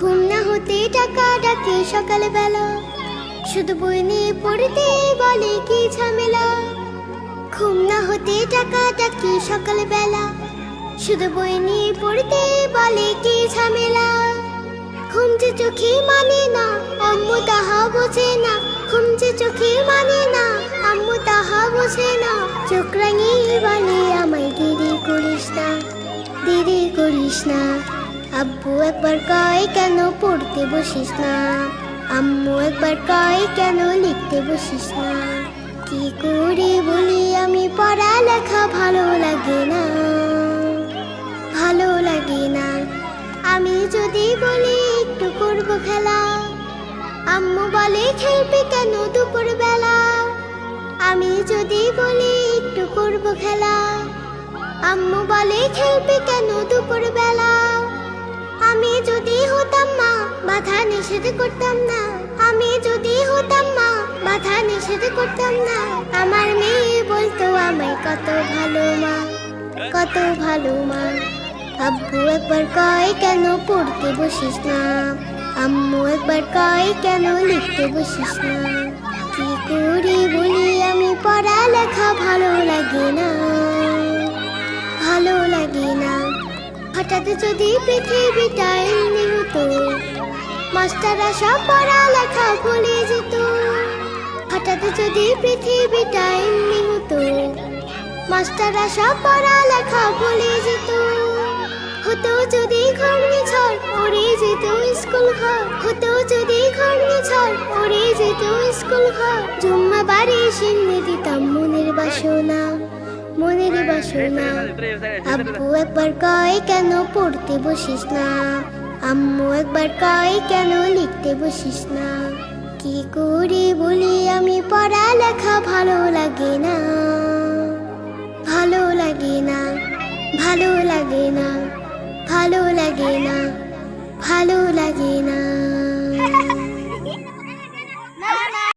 ঘুম না হতে টাকা ডাকে সকালবেলা। শুধু বই নিয়ে পড়তে বলে কি ঝামেলা? ঘুম না হতে টাকা ডাকি সকালবেলা। শুধু বই নিয়ে পড়তে বলে কি ঝামেলা? ঘুম যে চোখে মানে না, আম্মু তাহা বোঝে না। ঘুম যে চোখে মানে না, আম্মু তাহা বোঝে না। চোখ রাঙিয়ে বলে, আমায় দেরি করিস না, দেরি করিস না। আব্বু একবার কয়, কেন পড়তে বসিস না? আম্মু একবার কয়, কেন লিখতে বসিস না? কি করে বলি আমি, পড়ালেখা ভালো লাগে না। ভালো লাগে না। আমি যদি বলি একটু করব খেলা। আম্মু বলে, খেলবে কেন দুপুর বেলা আমি যদি বলি একটু করব খেলা। আম্মু বলে, খেলবে কেন দুপুর বেলা আমি যদি হতাম মা, বাধা নিষেধ করতাম না। আমি যদি হতাম মা, বাধা নিষেধ করতাম না। আমার মেয়ে বলতো, আমায় কত ভালো মা, কত ভালো মা। আব্বু একবার কয়, কেন পড়তে বসিস না? আম্মু একবার কয়, কেন লিখতে বসিস না? কি করে বলি, আমি পড়ালেখা ভালো লাগে না। ভালো লাগে না হঠাৎ যদি পৃথিবীটা এমনি হতো মাস্টাররা সব পড়ালেখা ভুলে যেত। হঠাৎ যদি পৃথিবীটা এমনি হতো মাস্টাররা সব পড়ালেখা ভুলে যেত। হতো যদি ঘূর্ণিঝড় উড়ে যেত স্কুল ঘর, হতো যদি ঘূর্ণিঝড় উড়ে যেত স্কুল ঘর। জুম্মা বাড়ি সিন্নি দিতাম মনের বাসনা। বাসনা আব্বু একবার কয়, কেন পড়তে বসিস না? আম্মু একবার কয়, কেন লিখতে বসিস না? কি করে বলি, আমি পড়ালেখা ভালো লাগে না। ভালো লাগে না। ভালো লাগে না। ভালো লাগে না। ভালো না